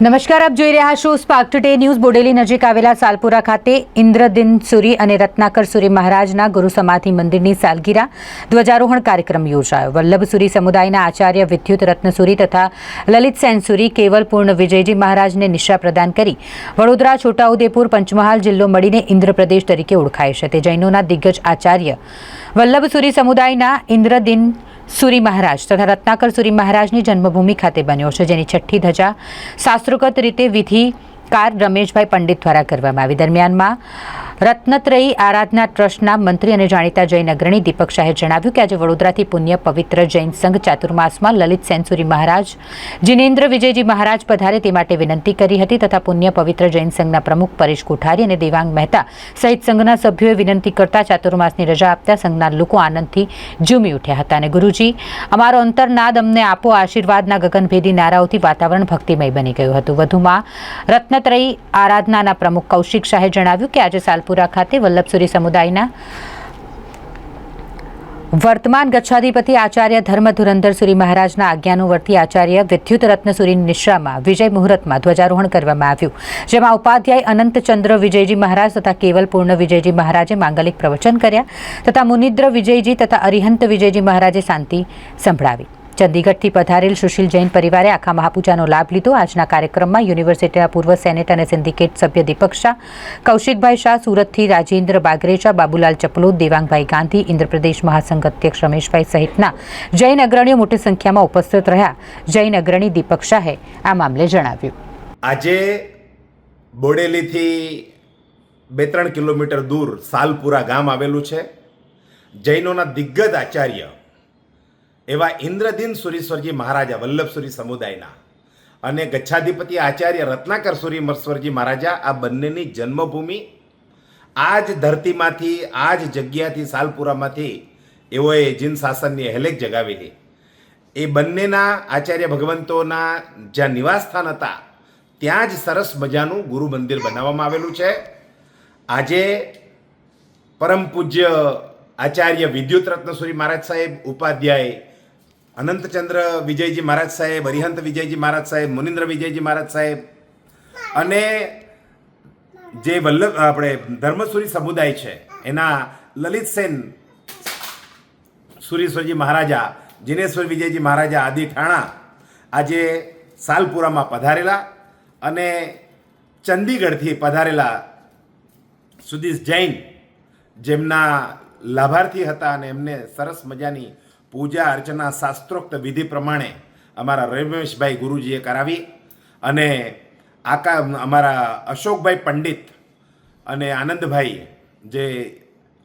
નમસ્કાર, આપ જોઈ રહ્યા છો સ્પાર્ક ટુડે ન્યૂઝ બોડેલી નજીક આવેલા સાલપુરા ખાતે ઇન્દ્રદિન સુરી અને રત્નાકર સુરી મહારાજના ગુરુ સમાધિ મંદિરની સાલગીરા ધ્વજારોહણ કાર્યક્રમ યોજાયો. વલ્લભ સુરી સમુદાયના આચાર્ય વિદ્યુત રત્નસુરી તથા લલિત સેન સુરી કેવલપૂર્ણ વિજયજી મહારાજને નિશા પ્રદાન કરી વડોદરા, છોટાઉદેપુર, પંચમહાલ જિલ્લો મળીને ઇન્દ્રપ્રદેશ તરીકે ઓળખાય છે. તે જૈનોના દિગ્ગજ આચાર્ય વલ્લભ સુરી સમુદાયના ઇન્દ્રદિન સુરી મહારાજ તથા રત્નાકર સુરી મહારાજની જન્મભૂમિ ખાતે બન્યો છે, જેની છઠ્ઠી ધજા શાસ્ત્રોગત રીતે વિધિકાર રમેશભાઈ પંડિત દ્વારા કરવામાં આવી. દરમિયાનમાં રત્નત્રયી આરાધના ટ્રસ્ટના મંત્રી અને જાણીતા જૈન અગ્રણી દીપક શાહે જણાવ્યું કે આજે વડોદરાથી પુણ્ય પવિત્ર જૈન સંઘ ચાતુર્માસમાં લલિત સેન્સુરી મહારાજ જિનેન્દ્ર વિજયજી મહારાજ પધારે તે માટે વિનંતી કરી હતી તથા પુણ્ય પવિત્ર જૈન સંઘના પ્રમુખ પરેશ કોઠારી અને દેવાંગ મહેતા સહિત સંઘના સભ્યોએ વિનંતી કરતા ચાતુર્માસની રજા આપતા સંઘના લોકો આનંદથી ઝૂમી ઉઠ્યા હતા અને ગુરુજી, અમારો અંતરનાદ અમને આપો, આશીર્વાદના ગગનભેદી નારાઓથી વાતાવરણ ભક્તિમય બની ગયું હતું. વધુમાં રત્નત્રયી આરાધનાના પ્રમુખ કૌશિક શાહે જણાવ્યું કે આજે સાલપુરા ખાતે વલ્લભસુરી સમુદાયના વર્તમાન ગચ્છાધિપતિ આચાર્ય ધર્મ સુરી મહારાજના આજ્ઞાનુવર્તી આચાર્ય વિદ્યુત રત્નસુરી નિશ્રામાં વિજય મુહૂર્તમાં ધ્વજારોહણ કરવામાં આવ્યું. જેમાં ઉપાધ્યાય અનંતચંદ્ર વિજયજી મહારાજ તથા કેવલ પૂર્ણ વિજયજી મહારાજે માંગલિક પ્રવચન કર્યા તથા મુનિદ્ર વિજયજી તથા અરિહંત વિજયજી મહારાજે શાંતિ સંભળાવી. ચંદીગઢથી પધારેલ સુશીલ જૈન પરિવારે આખા મહાપૂજાનો લાભ લીધો. આજના કાર્યક્રમમાં યુનિવર્સિટીના પૂર્વ સેનેટ અને સિન્ડિકેટ સભ્ય દીપક શાહ, કૌશિકભાઈ શાહ, સુરતથી રાજેન્દ્ર બાગરેચા, બાબુલાલ ચપલોદ, દેવાંગભાઈ ગાંધી, ઇન્દ્રપ્રદેશ મહાસંઘ અધ્યક્ષ રમેશભાઈ સહિતના જૈન અગ્રણીઓ મોટી સંખ્યામાં ઉપસ્થિત રહ્યા. જૈન અગ્રણી દીપક શાહે આ મામલે જણાવ્યું. આજે બોડેલીથી બે ત્રણ કિલોમીટર દૂર સાલપુરા ગામ આવેલું છે. જૈનોના દિગ્ગજ આચાર્ય એવા ઇન્દ્રદીન સુરીશ્વરજી મહારાજા, વલ્લભસુરી સમુદાયના અને ગચ્છાધિપતિ આચાર્ય રત્નાકર સુરી મર્શ્વરજી મહારાજા, આ બંનેની જન્મભૂમિ આ જ ધરતીમાંથી આ જ જગ્યાથી, સાલપુરામાંથી એઓએ જીન શાસનની હેલેક જગાવેલી. એ બંનેના આચાર્ય ભગવંતોના જ્યાં નિવાસસ્થાન હતા, ત્યાં જ સરસ મજાનું ગુરુ મંદિર બનાવવામાં આવેલું છે. આજે પરમ પૂજ્ય આચાર્ય વિદ્યુત રત્નસુરી મહારાજ સાહેબ ઉપાધ્યાય અનંતચંદ્ર વિજયજી મહારાજ સાહેબ, હરિહંત વિજયજી મહારાજ સાહેબ, મુનિન્દ્ર વિજયજી મહારાજ સાહેબ અને જે વલ્લભ, આપણે ધર્મસુરી સમુદાય છે, એના લલિત સેન સુરીશ્વરજી મહારાજા, જિનેશ્વર વિજયજી મહારાજા આદિ ઠાણા આજે સાલપુરામાં પધારેલા અને ચંદીગઢથી પધારેલા સુદીશ જૈન જેમના લાભાર્થી હતા અને એમને સરસ મજાની પૂજા અર્ચના શાસ્ત્રોક્ત વિધિ પ્રમાણે અમારા રમેશભાઈ ગુરુજીએ કરાવી અને આકા અમારા અશોકભાઈ પંડિત અને આનંદભાઈ જે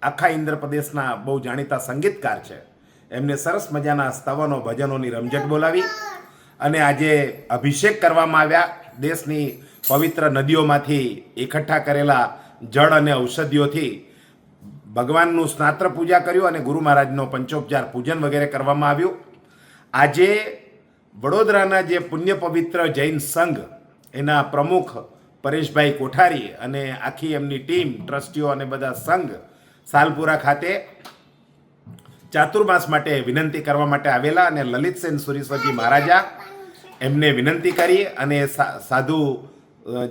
આખા ઇન્દ્ર પ્રદેશના બહુ જાણીતા સંગીતકાર છે, એમને સરસ મજાના સ્તવનો ભજનોની રમઝટ બોલાવી અને આજે અભિષેક કરવામાં આવ્યા. દેશની પવિત્ર નદીઓમાંથી એકઠા કરેલા જળ અને ઔષધિઓથી ભગવાનનું સ્નાત્ર પૂજા કર્યું અને ગુરુ મહારાજનો પંચોપચાર પૂજન વગેરે કરવામાં આવ્યું. આજે વડોદરાના જે પુણ્ય પવિત્ર જૈન સંઘ, એના પ્રમુખ પરેશભાઈ કોઠારી અને આખી એમની ટીમ, ટ્રસ્ટીઓ અને બધા સંઘ સાલપુરા ખાતે ચાતુર્માસ માટે વિનંતી કરવા માટે આવેલા અને લલિતસેન સુરીશ્વરજી મહારાજા એમને વિનંતી કરી અને સાધુ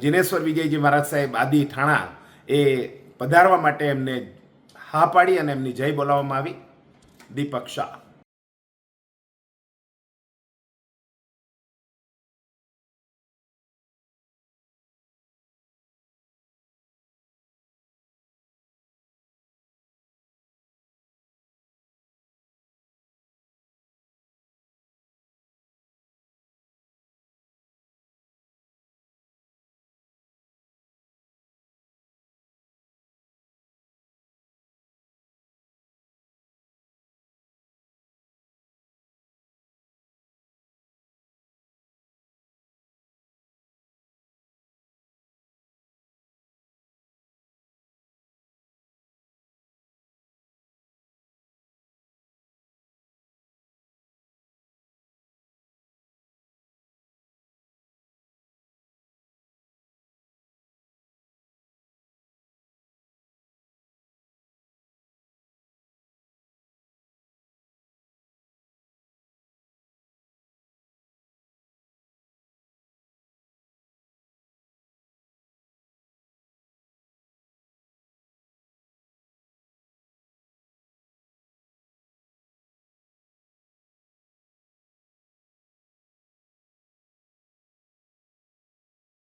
જિનેશ્વર વિજયજી મહારાજ સાહેબ આદિ ઠાણા એ પધારવા માટે એમને હા પાડી અને એમની જય બોલાવવામાં આવી. દીપક શાહ.